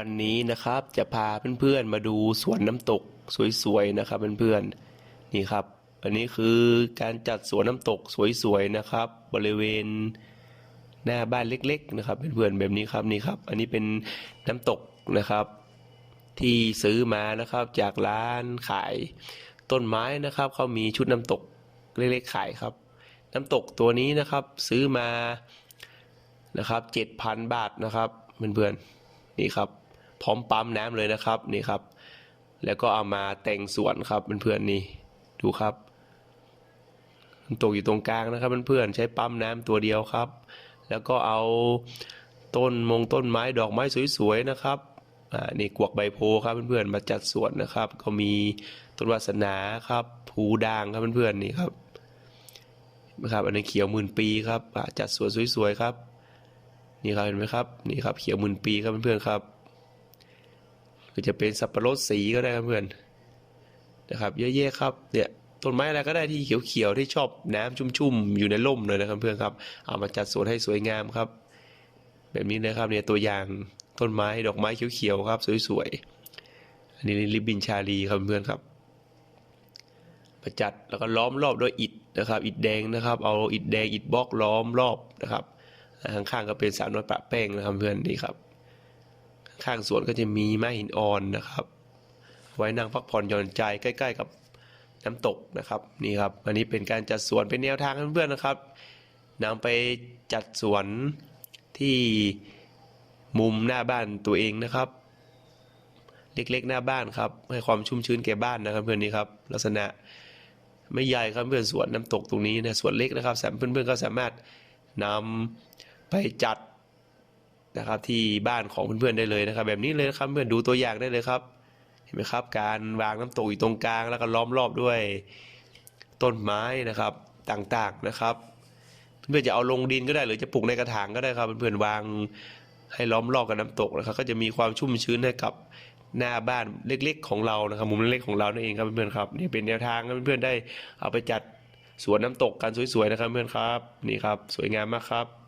วันนี้นะครับจะพาเพื่อนๆมาดูสวนน้ำตกสวยๆนะครับเพื่อนๆนี่ครับ อันนี้คือการจัดสวนน้ำตกสวยๆนะครับ บริเวณหน้าบ้านเล็ก ๆ นะครับเพื่อนๆแบบนี้ครับนี่ครับ อันนี้เป็นน้ำตกนะครับ ที่ซื้อมานะครับจากร้านขายต้นไม้นะครับเขามีชุดน้ำตกเล็กๆขายครับ น้ำตกตัวนี้นะครับซื้อมานะครับเจ็ดพันบาทนะครับเพื่อนๆนี่ครับ พร้อมปั๊มน้ำเลยนะครับนี่ครับ แล้วก็เอามาแต่งสวนครับเพื่อนๆนี่ดูครับน้ำตกอยู่ตรงกลางนะครับเพื่อนๆใช้ปั๊มน้ำตัวเดียวครับ แล้วก็เอาต้นมงต้นไม้ดอกไม้สวยๆนะครับอ่านี่กวกใบโพครับเพื่อนๆมาจัดสวนนะครับ ก็มีต้นวาสนาครับผูด่างครับเพื่อนๆนี่ครับนะครับอันนี้เขียวหมื่นปีครับจัดสวนสวยๆครับ นี่ครับเห็นไหมครับนี่ครับเขียวหมื่นปีครับเพื่อนๆครับ หรือจะเป็นสับปะรดสีก็ได้ครับเพื่อนนะครับ เยอะแยะครับเนี่ยต้นไม้อะไรก็ได้ที่เขียวๆที่ชอบน้ำชุ่มๆอยู่ในร่มเลยนะครับเพื่อนครับเอามาจัดสวนให้สวยงามครับ แบบนี้นะครับเนี่ยตัวอย่างต้นไม้ดอกไม้เขียวๆครับ สวยๆอันนี้ลิบบินชาลีครับเพื่อนครับมาจัดแล้วก็ล้อมรอบด้วยอิฐนะครับ อิฐแดงนะครับ เอาอิฐแดงอิฐบล็อกล้อมรอบนะครับข้างๆก็เป็นสาวน้อยปะแป้งนะครับเพื่อนนี่ครับ ข้างสวนก็จะมีไม้หินอ่อนนะครับ ไว้นั่งพักผ่อนหย่อนใจใกล้ ๆ กับน้ำตกนะครับนี่ครับ อันนี้เป็นการจัดสวนเป็นแนวทางเพื่อนๆนะครับนำไปจัดสวนที่มุมหน้าบ้านตัวเองนะครับ เล็กๆหน้าบ้านครับ ให้ความชุ่มชื้นแก่บ้านนะครับเพื่อนนี่ครับ ลักษณะไม่ใหญ่ครับเพื่อนสวนน้ำตกตรงนี้นะสวนเล็กนะครับสามเพื่อนๆก็สามารถนำไปจัด นะครับ ที่บ้านของเพื่อนๆได้เลยนะครับ แบบนี้เลยนะครับเพื่อนดูตัวอย่างได้เลยครับ เห็นไหมครับ การวางน้ำตกอยู่ตรงกลางแล้วก็ล้อมรอบด้วยต้นไม้นะครับต่างๆนะครับ เพื่อนๆจะเอาลงดินก็ได้ หรือจะปลูกในกระถางก็ได้ครับเพื่อนๆวางให้ล้อมรอบกับน้ำตกนะครับ ก็จะมีความชุ่มชื้นให้กับหน้าบ้านเล็กๆ ของเรานะครับมุมเล็กๆของเรานั่นเองครับเพื่อนๆครับนี่เป็นแนวทางให้เพื่อนๆได้เอาไปจัดสวนน้ำตกกันสวยๆนะครับเพื่อนๆครับนี่ครับ สวยงามมากครับ